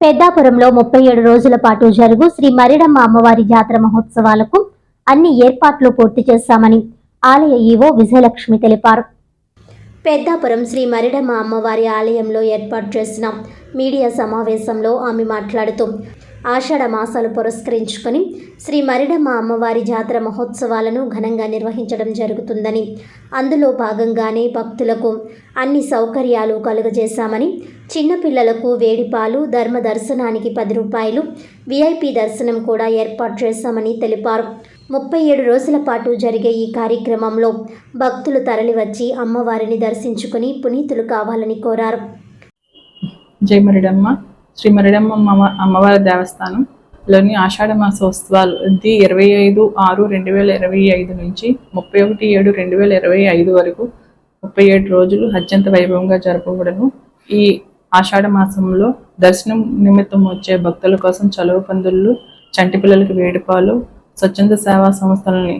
పెద్దాపురంలో ముప్పై ఏడు రోజుల పాటు జరుగు శ్రీ మరిడమ్మ అమ్మవారి జాతర మహోత్సవాలకు అన్ని ఏర్పాట్లు పూర్తి చేశామని ఆలయ ఈవో విజయలక్ష్మి తెలిపారు. పెద్దాపురం శ్రీ మరిడమ్మ అమ్మవారి ఆలయంలో ఏర్పాటు చేసిన మీడియా సమావేశంలో ఆమె మాట్లాడుతూ ఆషాఢ మాసాలు పురస్కరించుకొని శ్రీ మరిడమ్మ అమ్మవారి జాతర మహోత్సవాలను ఘనంగా నిర్వహించడం జరుగుతుందని అందులో భాగంగానే భక్తులకు అన్ని సౌకర్యాలు కలుగజేశామని చిన్నపిల్లలకు వేడిపాలు ధర్మ దర్శనానికి పది రూపాయలు విఐపి దర్శనం కూడా ఏర్పాటు చేశామని తెలిపారు. ముప్పై ఏడు రోజుల పాటు జరిగే ఈ కార్యక్రమంలో భక్తులు తరలివచ్చి అమ్మవారిని దర్శించుకుని పునీతులు కావాలని కోరారు. జై మరిడమ్మ. శ్రీ మరిడమ్మ అమ్మవారి దేవస్థానంలోని ఆషాఢ మాసోత్సవాలు ఇది ఇరవై ఐదు ఆరు రెండు వేల ఇరవై ఐదు నుంచి ముప్పై ఒకటి ఏడు రెండు వేల ఇరవై ఐదు వరకు ముప్పై ఏడు రోజులు అత్యంత వైభవంగా జరపబడను ఈ ఆషాఢ మాసంలో దర్శనం నిమిత్తం వచ్చే భక్తుల కోసం చలువ పందులు చంటి పిల్లలకి వేడిపాలు స్వచ్ఛంద సేవా సంస్థలని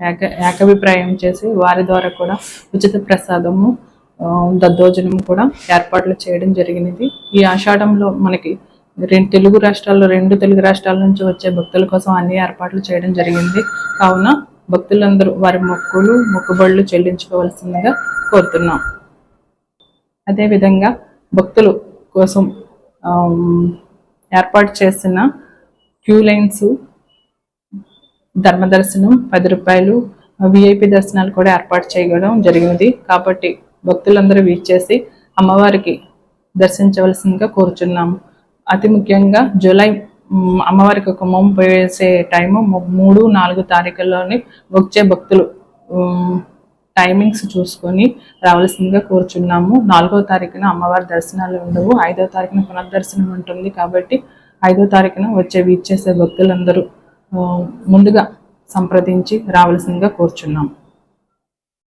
ఏక ఏకాభిప్రాయం చేసి వారి ద్వారా కూడా ఉచిత ప్రసాదము ఆ, దద్దోజనం కూడా ఏర్పాట్లు చేయడం జరిగినది. ఈ ఆషాఢంలో మనకి రెండు తెలుగు రాష్ట్రాల్లో రెండు తెలుగు రాష్ట్రాల నుంచి వచ్చే భక్తుల కోసం అన్ని ఏర్పాట్లు చేయడం జరిగింది. కావున భక్తులందరూ వారి మొక్కులు మొక్కుబడులు చెల్లించుకోవాల్సిందిగా కోరుతున్నాం. అదేవిధంగా భక్తులు కోసం ఏర్పాటు చేసిన క్యూ లైన్స్ ధర్మదర్శనం పది రూపాయలు విఐపి దర్శనాలు కూడా ఏర్పాటు చేయడం జరిగినది. కాబట్టి భక్తులందరూ వీచేసి అమ్మవారికి దర్శించవలసిందిగా కోరుచున్నాము. అతి ముఖ్యంగా జూలై అమ్మవారికి కుంభం వేసే టైము మూడు నాలుగు తారీఖుల్లోనే వచ్చే భక్తులు టైమింగ్స్ చూసుకొని రావాల్సిందిగా కోరుచున్నాము. నాలుగో తారీఖున అమ్మవారి దర్శనాలు ఉండవు. ఐదో తారీఖున పునర్దర్శనం ఉంటుంది కాబట్టి ఐదో తారీఖున వచ్చే వీచేసే భక్తులందరూ ముందుగా సంప్రదించి రావాల్సిందిగా కోరుచున్నాము.